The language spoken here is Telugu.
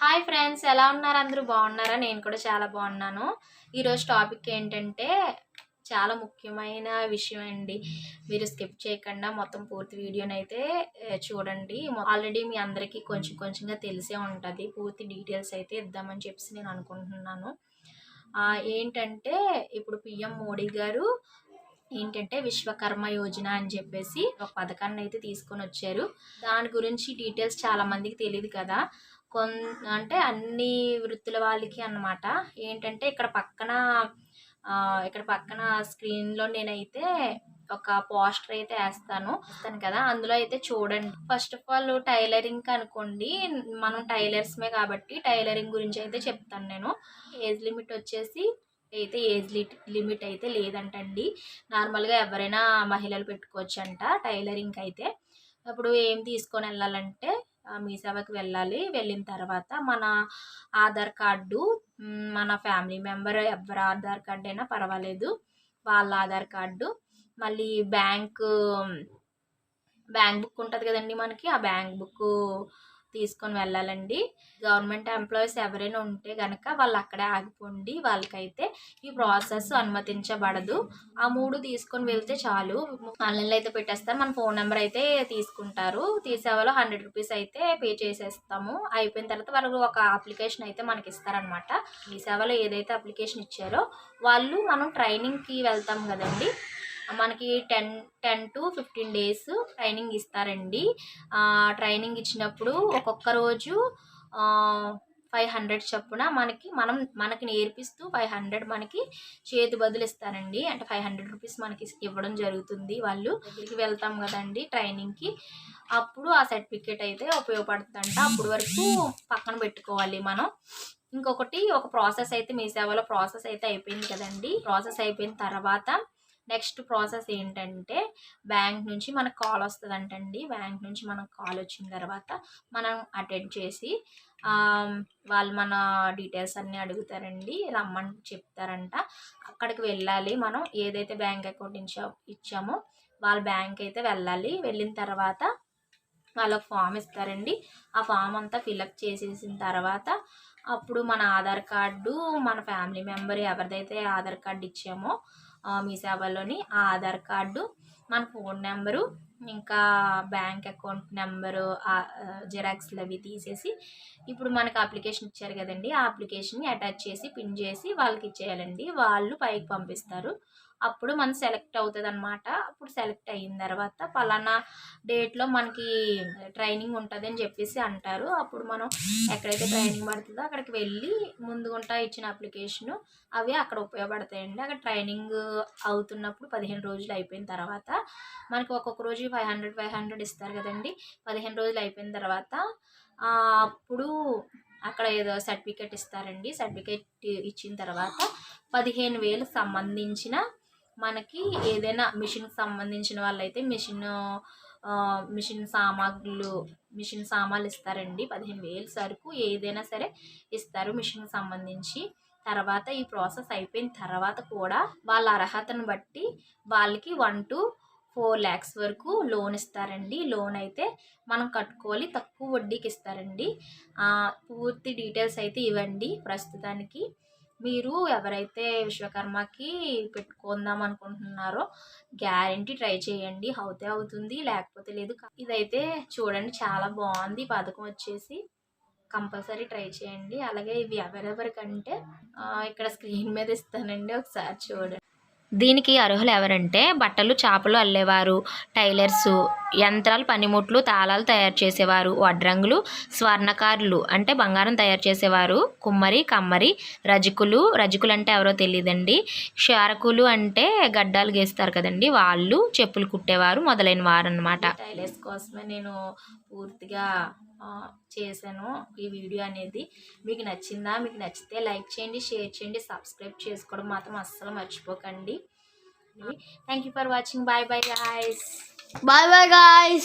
హాయ్ ఫ్రెండ్స్ ఎలా ఉన్నారు? అందరూ బాగున్నారా? నేను కూడా చాలా బాగున్నాను. ఈరోజు టాపిక్ ఏంటంటే చాలా ముఖ్యమైన విషయం అండి. మీరు స్కిప్ చేయకుండా మొత్తం పూర్తి వీడియోని అయితే చూడండి. ఆల్రెడీ మీ అందరికీ కొంచెం కొంచెంగా తెలిసే ఉంటుంది. పూర్తి డీటెయిల్స్ అయితే ఇద్దామని చెప్పేసి నేను అనుకుంటున్నాను. ఏంటంటే ఇప్పుడు పిఎం మోడీ గారు ఏంటంటే విశ్వకర్మ యోజన అని చెప్పేసి ఒక పథకాన్ని అయితే తీసుకొని వచ్చారు. దాని గురించి డీటెయిల్స్ చాలా మందికి తెలియదు కదా. కొన్ అంటే అన్ని వృత్తుల వాళ్ళకి అన్నమాట. ఏంటంటే ఇక్కడ పక్కన ఇక్కడ పక్కన స్క్రీన్లో నేనైతే ఒక పోస్టర్ అయితే వేస్తాను. వేస్తాను కదా. అందులో అయితే చూడండి. ఫస్ట్ ఆఫ్ ఆల్ టైలరింగ్ అనుకోండి. మనం టైలర్స్మే కాబట్టి టైలరింగ్ గురించి అయితే చెప్తాను నేను. ఏజ్ లిమిట్ వచ్చేసి అయితే ఏజ్ లిమిట్ అయితే లేదంటండి. నార్మల్గా ఎవరైనా మహిళలు పెట్టుకోవచ్చు అంట టైలరింగ్ అయితే. ఇప్పుడు ఏం తీసుకొని వెళ్ళాలంటే మీ సేవకి వెళ్ళాలి. వెళ్ళిన తర్వాత మన ఆధార్ కార్డు మన ఫ్యామిలీ మెంబర్ ఎవరి ఆధార్ కార్డు అయినా పర్వాలేదు. వాళ్ళ ఆధార్ కార్డు. మళ్ళీ బ్యాంక్ బ్యాంక్ బుక్ ఉంటుంది కదండి మనకి ఆ బ్యాంక్ బుక్ తీసుకొని వెళ్ళాలండి. గవర్నమెంట్ ఎంప్లాయీస్ ఎవరైనా ఉంటే కనుక వాళ్ళు అక్కడే ఆగిపోండి. వాళ్ళకైతే ఈ ప్రాసెస్ అనుమతించబడదు. ఆ మూడు తీసుకొని వెళ్తే చాలు. ఆన్లైన్లో అయితే పెట్టేస్తారు. మన ఫోన్ నెంబర్ అయితే తీసుకుంటారు. తీసేవాళ్ళు హండ్రెడ్ రూపీస్ అయితే పే చేసేస్తాము. అయిపోయిన తర్వాత వాళ్ళు ఒక అప్లికేషన్ అయితే మనకి ఇస్తారనమాట మీ సేవలో ఏదైతే అప్లికేషన్ ఇచ్చారో వాళ్ళు మనం ట్రైనింగ్కి వెళ్తాం కదండి. మనకి ten ten to fifteen days training ఇస్తారండి. ట్రైనింగ్ ఇచ్చినప్పుడు ఒక్కొక్క రోజు ఫైవ్ హండ్రెడ్ చొప్పున మనకి మనం మనకి నేర్పిస్తూ ఫైవ్ హండ్రెడ్ మనకి చేతి బదులు ఇస్తారండి. అంటే ఫైవ్ హండ్రెడ్ రూపీస్ మనకి ఇవ్వడం జరుగుతుంది వాళ్ళు. దగ్గరికి వెళ్తాం కదండి ట్రైనింగ్కి. అప్పుడు ఆ సర్టిఫికేట్ అయితే ఉపయోగపడుతుందంట. అప్పుడు వరకు పక్కన పెట్టుకోవాలి మనం. ఇంకొకటి ఒక ప్రాసెస్ అయితే మీ సేవలో ప్రాసెస్ అయితే అయిపోయింది కదండి. ప్రాసెస్ అయిపోయిన తర్వాత నెక్స్ట్ ప్రాసెస్ ఏంటంటే బ్యాంక్ నుంచి మనకు కాల్ వస్తుందంటండి. బ్యాంక్ నుంచి మనకు కాల్ వచ్చిన తర్వాత మనం అటెండ్ చేసి వాళ్ళు మన డీటెయిల్స్ అన్నీ అడుగుతారండి రమ్మని చెప్తారంట. అక్కడికి వెళ్ళాలి మనం. ఏదైతే బ్యాంక్ అకౌంట్ ఇచ్చా ఇచ్చామో వాళ్ళ బ్యాంక్ అయితే వెళ్ళాలి. వెళ్ళిన తర్వాత వాళ్ళకి ఫామ్ ఇస్తారండి. ఆ ఫామ్ అంతా ఫిలప్ చేసేసిన తర్వాత అప్పుడు మన ఆధార్ కార్డు మన ఫ్యామిలీ మెంబర్ ఎవరిదైతే ఆధార్ కార్డు ఇచ్చామో మీ సేవలోని ఆ ఆధార్ కార్డు మన ఫోన్ నెంబరు ఇంకా బ్యాంక్ అకౌంట్ నెంబరు జిరాక్స్లు అవి తీసేసి ఇప్పుడు మనకు అప్లికేషన్ ఇచ్చారు కదండి ఆ అప్లికేషన్ని అటాచ్ చేసి పిన్ చేసి వాళ్ళకి ఇచ్చేయాలండి. వాళ్ళు పైకి పంపిస్తారు. అప్పుడు మనం సెలెక్ట్ అవుతుంది అనమాట అప్పుడు సెలెక్ట్ అయిన తర్వాత పలానా డేట్లో మనకి ట్రైనింగ్ ఉంటుంది అని చెప్పేసి అంటారు. అప్పుడు మనం ఎక్కడైతే ట్రైనింగ్ పడుతుందో అక్కడికి వెళ్ళి ముందుగుంటా ఇచ్చిన అప్లికేషను అవి అక్కడ ఉపయోగపడతాయండి. అక్కడ ట్రైనింగ్ అవుతున్నప్పుడు పదిహేను రోజులు అయిపోయిన తర్వాత మనకి ఒక్కొక్క రోజు ఫైవ్ హండ్రెడ్ ఫైవ్ హండ్రెడ్ ఇస్తారు కదండి. పదిహేను రోజులు అయిపోయిన తర్వాత అప్పుడు అక్కడ ఏదో సర్టిఫికేట్ ఇస్తారండి. సర్టిఫికేట్ ఇచ్చిన తర్వాత పదిహేను వేలు సంబంధించిన మనకి ఏదైనా మిషన్కి సంబంధించిన వాళ్ళైతే మిషన్ మిషన్ సామాగ్రులు మిషన్ సామాన్లు ఇస్తారండి. పదిహేను వేలు సరుకు ఏదైనా సరే ఇస్తారు మిషన్కి సంబంధించి. తర్వాత ఈ ప్రాసెస్ అయిపోయిన తర్వాత కూడా వాళ్ళ అర్హతను బట్టి వాళ్ళకి వన్ టు ఫోర్ ల్యాక్స్ వరకు లోన్ ఇస్తారండి. లోన్ అయితే మనం కట్టుకోవాలి. తక్కువ వడ్డీకి ఇస్తారండి. పూర్తి డీటెయిల్స్ అయితే ఇవ్వండి ప్రస్తుతానికి. మీరు ఎవరైతే విశ్వకర్మకి పెట్టుకుందాం అనుకుంటున్నారో గ్యారంటీ ట్రై చేయండి. అవుతే అవుతుంది లేకపోతే లేదు. ఇదైతే చూడండి చాలా బాగుంది. పథకం వచ్చేసి కంపల్సరీ ట్రై చేయండి. అలాగే ఇవి ఎవరెవరికంటే ఇక్కడ స్క్రీన్ మీద ఇస్తానండి. ఒకసారి చూడండి. దీనికి అర్హులు ఎవరంటే బట్టలు చేపలు అల్లేవారు టైలర్సు యంత్రాలు పనిముట్లు తాళాలు తయారు చేసేవారు వడ్రంగులు స్వర్ణకారులు అంటే బంగారం తయారు చేసేవారు కుమ్మరి కమ్మరి రజకులు రజకులు అంటే ఎవరో తెలియదండి క్షారకులు అంటే గడ్డాలు గీస్తారు కదండి వాళ్ళు చెప్పులు కుట్టేవారు మొదలైన వారు అనమాట టైలర్స్ కోసమే నేను పూర్తిగా చేశాను ఈ వీడియో అనేది. మీకు నచ్చిందా? మీకు నచ్చితే లైక్ చేయండి షేర్ చేయండి సబ్స్క్రైబ్ చేసుకోవడం మాత్రం అస్సలు మర్చిపోకండి. Thank you for watching bye bye guys Bye bye, guys.